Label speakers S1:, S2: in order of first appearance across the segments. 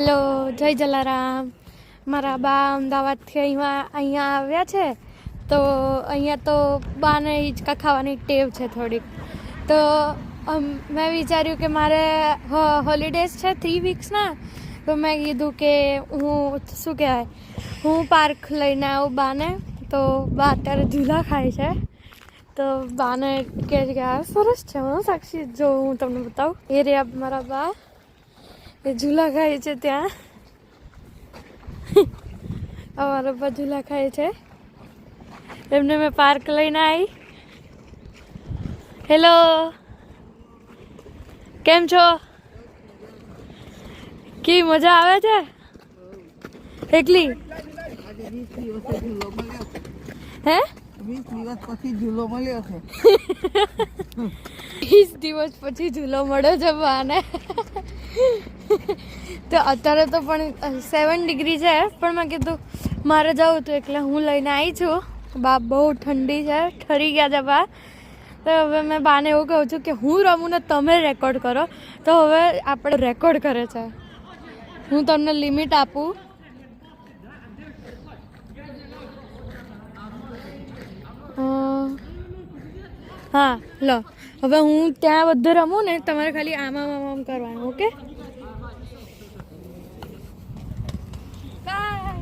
S1: Hello, જય જલારામ. મારા બા અમદાવાદથી અહીંયા અહીંયા આવ્યા છે. તો અહીંયા તો બાને હિંચકા ખાવાની ટેવ છે થોડીક. તો મેં વિચાર્યું કે મારે હોલિડેઝ છે થ્રી વીક્સના તો મેં કીધું કે હું શું કહેવાય? હું પાર્ક લઈને આવું બાને. તો બા અત્યારે ઝૂલા ખાય છે. તો બાને કહે છે કે, આ સરસ છે હું સાક્ષી. જો હું તમને બતાવું. એ રહ્યા મારા બા. એ ઝૂલા ખાય છે ત્યાં. અમારા પપ્પા ઝૂલા ખાય છે. એમને મેં પાર્ક લઈને આવી હેલો કેમ છો? કી, મજા આવે છે? એકલી? હે?
S2: વીસ દિવસ પછી ઝૂલો મળ્યો છે
S1: વીસ દિવસ પછી ઝૂલો મળ્યો છે બાને તો અત્યારે તો પણ સેવન ડિગ્રી છે, પણ મેં કીધું મારે જવું હતું એટલે હું લઈને આવી છું. બા બહુ ઠંડી છે, ઠરી ગયા છે બા. તો હવે મેં બાને એવું કહું છું કે હું રમું ને તમે રેકોર્ડ કરો. તો હવે આપણે રેકોર્ડ કરે છે. હું તમને લિમિટ આપું. હા, લો. હવે હું ત્યાં બધું રમું ને તમારે ખાલી આમ આમ કરવાનું, ઓકે બાય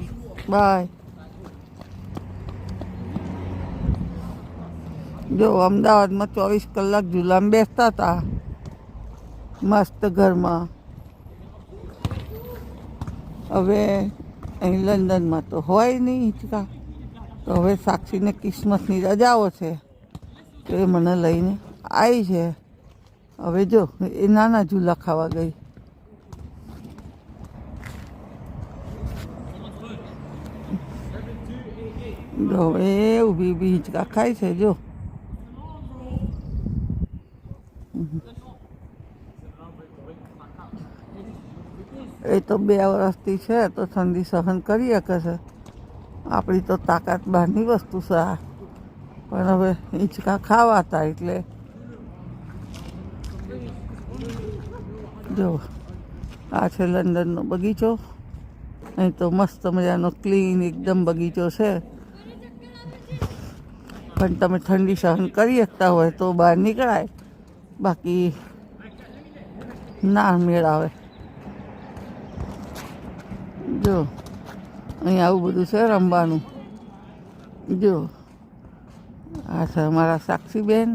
S2: બાય. જો, અમદાવાદમાં ચોવીસ કલાક ઝૂલામાં બેસતા હતા મસ્ત ઘરમાં. હવે અહીં લંડનમાં તો હોય નહીં હિંચકા. તો હવે સાક્ષીને ક્રિસમસની રજાઓ છે. તો એ મને લઈને આવી છે. હવે જો, એ નાના ઝૂલા ખાવા ગઈ. જો એ ઊભી ઊભી હિંચકા ખાય છે, જો. એ તો બે વર્ષથી છે, તો ઠંડી સહન કરી શકે છે. આપણી તો તાકાત બહારની વસ્તુ છે આ. પણ હવે હિંચકા ખાવાતા એટલે. જો, આ છે લંડનનો બગીચો. અહીં તો મસ્ત મજાનો ક્લીન એકદમ બગીચો છે. પણ તમે ઠંડી સહન કરી શકતા હોય તો બહાર નીકળાય. બાકી ના મેળ આવે જો, અહીં આવું બધું છે રમવાનું. જો, આ છે અમારા સાક્ષીબેન.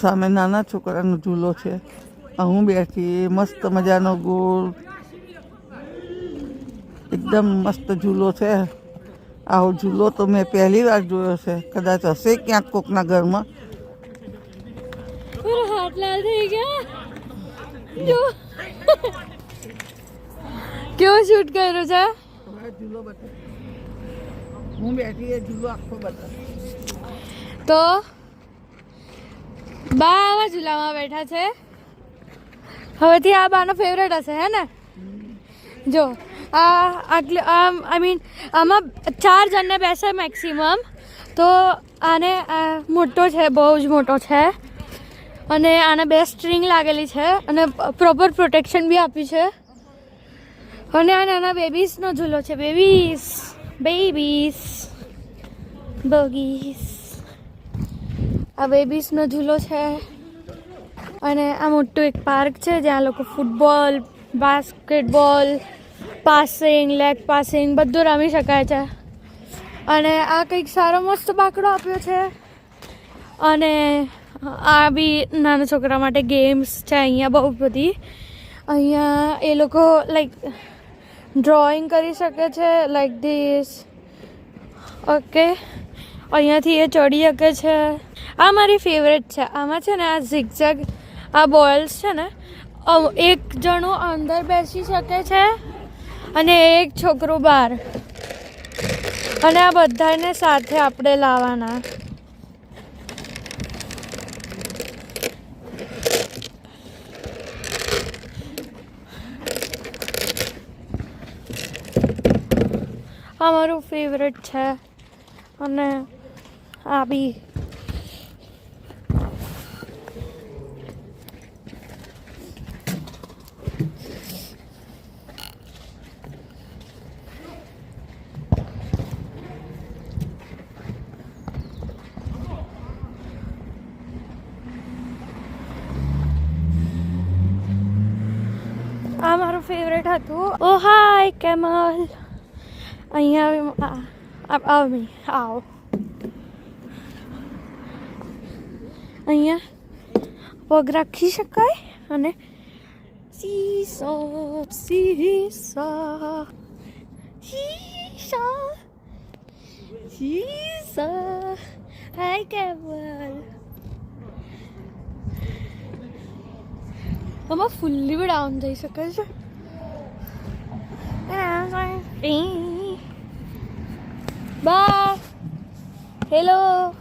S2: સામે નાના છોકરાનો ઝૂલો છે. હું બેઠી, મસ્ત મજાનો ગોળ એકદમ મસ્ત ઝૂલો છે. આવો ઝૂલો તો મેં પહેલી વાર જોયો છે. કદાચ હશે ક્યાંક કોકના ઘરમાં.
S1: કેવો શૂટ કર્યો છે?
S2: હું બેઠી ઝૂલો આખો બતા
S1: તો બા આવા ઝૂલામાં બેઠા છે. હવેથી આ બાનો ફેવરેટ હશે હે ને? જો. આટલે આઈ મીન આમાં ચાર જણને બેસે મેક્સિમમ તો આને મોટો છે બહુ જ મોટો છે અને આને બે સ્ટ્રિંગ લાગેલી છે અને પ્રોપર પ્રોટેક્શન બી આપ્યું છે. અને આ નાના બેબીસનો ઝૂલો છે બેબીસ બેબીસ બગીસ આ બેબીસનો ઝૂલો છે. અને આ મોટું એક પાર્ક છે જ્યાં લોકો football basketball passing leg passing બધું રમી શકાય છે. અને આ કંઈક સારો મસ્ત બાકડો આપ્યો છે. અને આ બી નાના છોકરા માટે ગેમ્સ છે અહીંયા બહુ બધી. અહીંયા એ લોકો લાઈક ડ્રોઈંગ કરી શકે છે લાઈક ધીસ ઓકે અહીંયાથી એ ચડી શકે છે. આ મારી ફેવરેટ છે. આમાં છે ને આ ઝિગઝેગ આ બોલ્સ છે ને એક જણો અંદર બેસી શકે છે. અને એક છોકરો બહાર અને આ બધાને સાથે આપણે લાવવાના અમારું ફેવરેટ છે. અને આ બી ફેવરેટ હતું. ઓ હાય કેમલ અહીંયા આ- આ- આવ મી આવ. અહીંયા પગ રાખી શકાય અને સીસા સીસા સીસા સીસા. હાય કેમલ આમાં ફૂલ્લી બી ડાઉન થઈ શકે છે. બા hello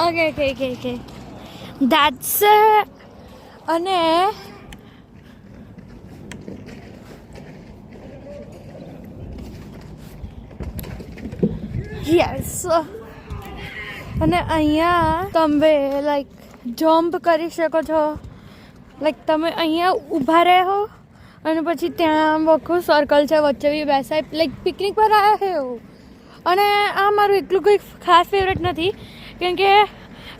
S1: okay okay okay okay that's અને યસ અને અહીંયા તમે લાઈક Jump કરી શકો છો. લાઈક તમે અહીંયા ઊભા રહો અને પછી ત્યાં આખું સર્કલ છે, વચ્ચે બી બેસાય. લાઈક પિકનિક પર આવ્યા છે એવું. અને આ મારું એટલું કંઈ ખાસ ફેવરેટ નથી, કેમ કે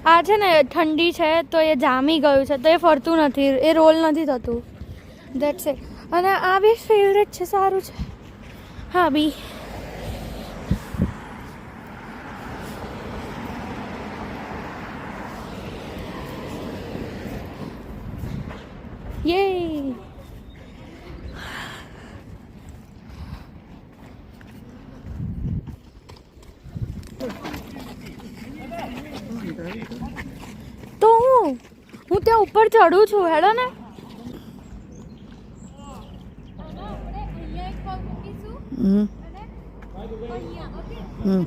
S1: આ છે ને, ઠંડી છે, તો એ જામી ગયું છે, તો એ ફરતું નથી, એ રોલ નથી થતું. દેટ્સ ઇટ અને આ બી ફેવરેટ છે, સારું છે. હા, બી. Yay! તો હું? હું ત્યાં ઉપર ચડું છું હેડો ને.
S2: હમ. હમ.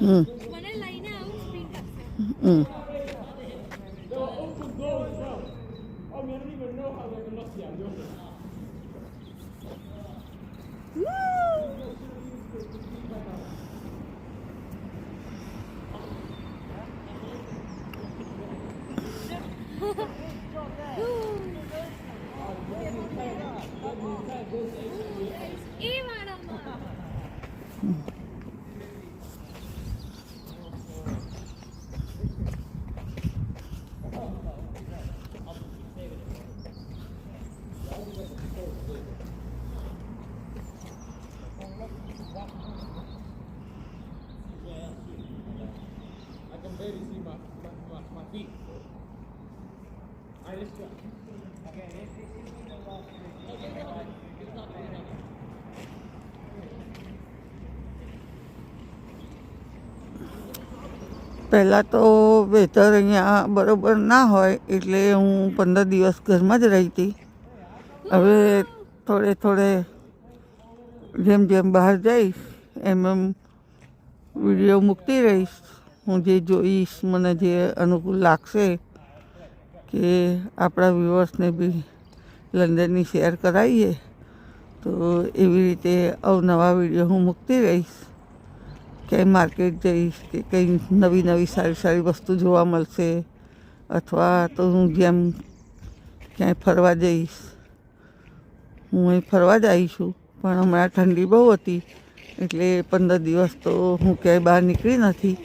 S2: હમ. હમ. પહેલાં તો વેધર અહીંયા બરાબર ના હોય એટલે હું પંદર દિવસ ઘરમાં જ રહી હતી હવે થોડે થોડે જેમ જેમ બહાર જઈશ એમ એમ વીડિયો મૂકતી રહીશ. હું જે જોઈશ, મને જે અનુકૂળ લાગશે કે આપણા વ્યુઅર્સને બી લંડનની શેર કરાવીએ, તો એવી રીતે અવનવા વીડિયો હું મૂકતી રહીશ. ક્યાંય માર્કેટ જઈશ કે કંઈ નવી નવી સારી સારી વસ્તુ જોવા મળશે, અથવા તો હું જેમ ક્યાંય ફરવા જઈશ, હું અહીં ફરવા જ આવી છું, પણ હમણાં ઠંડી બહુ હતી, એટલે પંદર દિવસ તો હું ક્યાંય બહાર નીકળી નથી.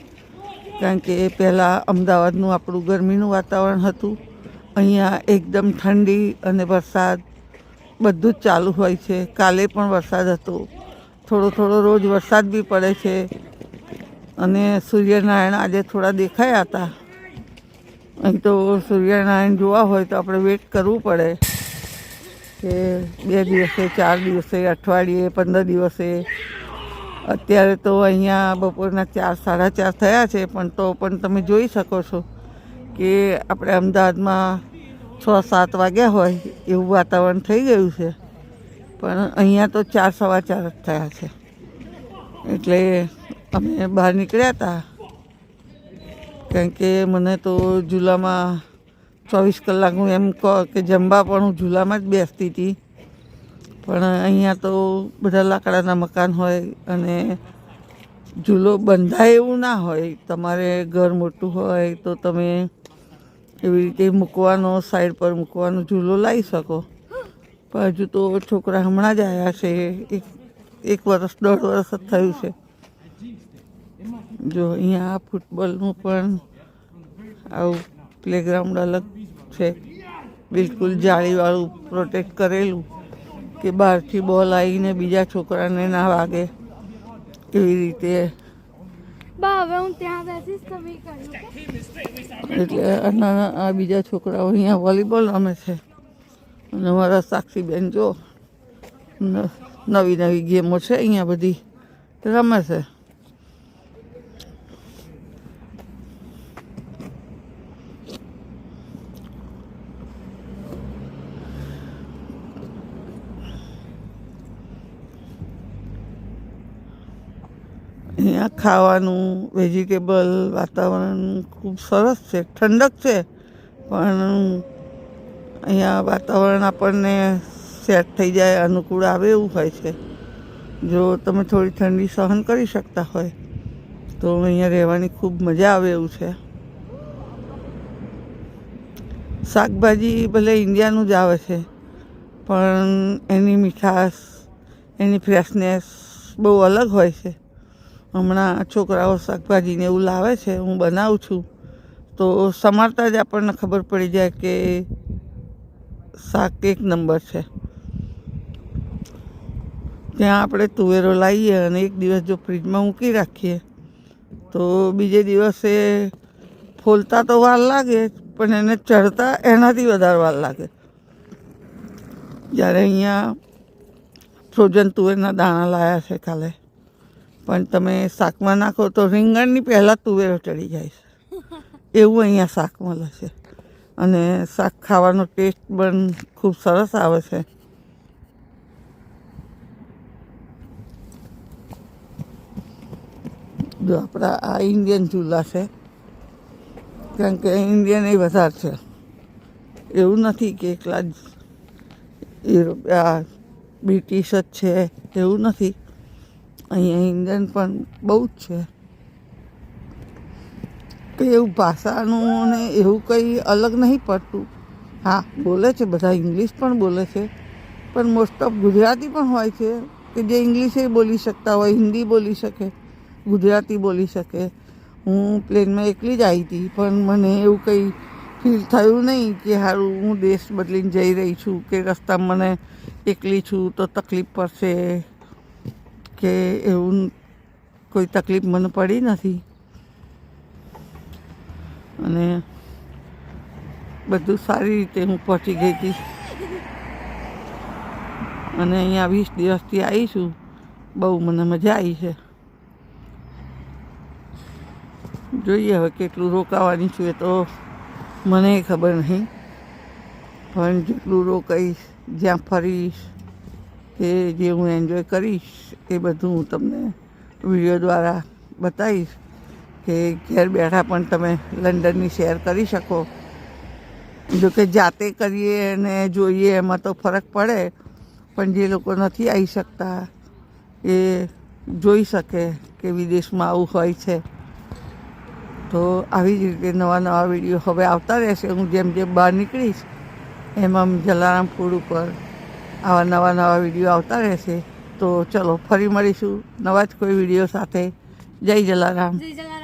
S2: કારણ કે પહેલાં અમદાવાદનું આપણું ગરમીનું વાતાવરણ હતું. અહીંયા એકદમ ઠંડી અને વરસાદ બધું જ ચાલુ હોય છે. કાલે પણ વરસાદ હતો. થોડો થોડો રોજ વરસાદ બી પડે છે. અને સૂર્યનારાયણ આજે થોડા દેખાયા હતા. અહીં તો સૂર્યનારાયણ જોવા હોય તો આપણે વેટ કરવું પડે કે બે દિવસે, ચાર દિવસે, અઠવાડિયે, પંદર દિવસે. અત્યારે તો અહીંયા બપોરના ચાર, સાડા ચાર થયા છે, પણ તો પણ તમે જોઈ શકો છો કે આપણે અમદાવાદમાં છ, સાત વાગ્યા હોય એવું વાતાવરણ થઈ ગયું છે. પણ અહીંયા તો ચાર, સવા ચાર જ થયા છે. એટલે અમે બહાર નીકળ્યા હતા. કારણ કે મને તો ઝૂલામાં ચોવીસ કલાક હું એમ કહો કે જમવા પણ હું ઝૂલામાં જ બેસતી હતી. પણ અહીંયા તો બધા લાકડાના મકાન હોય અને ઝૂલો બંધાય એવું ના હોય. તમારે ઘર મોટું હોય તો તમે એવી રીતે મૂકવાનો સાઈડ પર મૂકવાનો ઝૂલો લાવી શકો. પણ હજુ તો છોકરા હમણાં જ આવ્યા છે. એક એક વર્ષ દોઢ વર્ષ જ થયું છે. જો અહીંયા ફૂટબોલનું પણ આવું પ્લેગ્રાઉન્ડ અલગ છે. બિલકુલ જાળીવાળું પ્રોટેક્ટ કરેલું. કે બહારથી બોલ આવીને બીજા છોકરાને ના વાગે એવી રીતે. એટલે આ બીજા છોકરાઓ અહીંયા વોલીબોલ રમે છે. અને મારા સાક્ષીબેન જો નવી નવી ગેમો છે અહીંયા બધી રમે છે. અહીંયા ખાવાનું વેજીટેબલ વાતાવરણ ખૂબ સરસ છે, ઠંડક છે. પણ અહીંયા વાતાવરણ આપણને સેટ થઈ જાય, અનુકૂળ આવે એવું હોય છે. જો તમે થોડી ઠંડી સહન કરી શકતા હોય, તો અહીંયા રહેવાની ખૂબ મજા આવે એવું છે. શાકભાજી ભલે ઇન્ડિયાનું જ આવે છે, પણ એની મીઠાશ, એની ફ્રેશનેસ બહુ અલગ હોય છે. હમણાં છોકરાઓ શાકભાજીને એવું લાવે છે, હું બનાવું છું, તો સમારતા જ આપણને ખબર પડી જાય કે શાક એક નંબર છે. ત્યાં આપણે તુવેરો લાવીએ અને એક દિવસ જો ફ્રીજમાં મૂકી રાખીએ, તો બીજે દિવસે ફોલતા તો વાર લાગે, પણ એને ચડતા એનાથી વધારે વાર લાગે. જ્યારે અહીંયા ફ્રોઝન તુવેરના દાણા લાયા છે કાલે. પણ તમે શાકમાં નાખો તો રીંગણની પહેલાં તુવેરો ચડી જાય છે. એવું અહીંયા શાક મળે છે. અને શાક ખાવાનો ટેસ્ટ પણ ખૂબ સરસ આવે છે. જો આપણા આ ઇન્ડિયન ચૂલા છે. કારણ કે ઇન્ડિયન એ વધારે છે. એવું નથી કે એકલા જ બ્રિટિશ જ છે. એવું નથી. અહીંયા ઇન્ડિયન પણ બહુ જ છે. કે એવું ભાષાનું ને એવું કંઈ અલગ નહીં પડતું. હા, બોલે છે બધા, ઇંગ્લિશ પણ બોલે છે. પણ મોસ્ટ ઓફ ગુજરાતી પણ હોય છે કે જે ઇંગ્લિશે બોલી શકતા હોય, હિન્દી બોલી શકે, ગુજરાતી બોલી શકે. હું પ્લેનમાં એકલી જ આવી હતી પણ મને એવું કંઈ ફીલ થયું નહીં કે સારું હું દેશ બદલીને જઈ રહી છું, કે રસ્તામાં મને એકલી છું તો તકલીફ પડશે. કે એવું કોઈ તકલીફ મને પડી નથી. અને બધું સારી રીતે હું પહોંચી ગઈ હતી. અને અહીંયા વીસ દિવસથી આવી છું. બહુ મને મજા આવી છે. જોઈએ હવે કેટલું રોકાવાની છું એ તો મને ખબર નહીં. પણ જેટલું રોકાઈશ, જ્યાં ફરીશ કે જે હું એન્જોય કરીશ એ બધું હું તમને વીડિયો દ્વારા બતાવીશ કે ઘેર બેઠા પણ તમે લંડનની શેર કરી શકો. જો કે જાતે કરીએ અને જોઈએ એમાં તો ફરક પડે, પણ જે લોકો નથી આવી શકતા એ જોઈ શકે કે વિદેશમાં આવું હોય છે. તો આવી જ રીતે નવા નવા વીડિયો હવે આવતા રહેશે. હું જેમ જેમ બહાર નીકળીશ, એમ આમ જલારામપુર ઉપર આવા નવા નવા વીડિયો આવતા રહેશે. તો ચલો, ફરી મળીશું નવા જ કોઈ વીડિયો સાથે. જય જલારામ.
S1: જય જલારામ.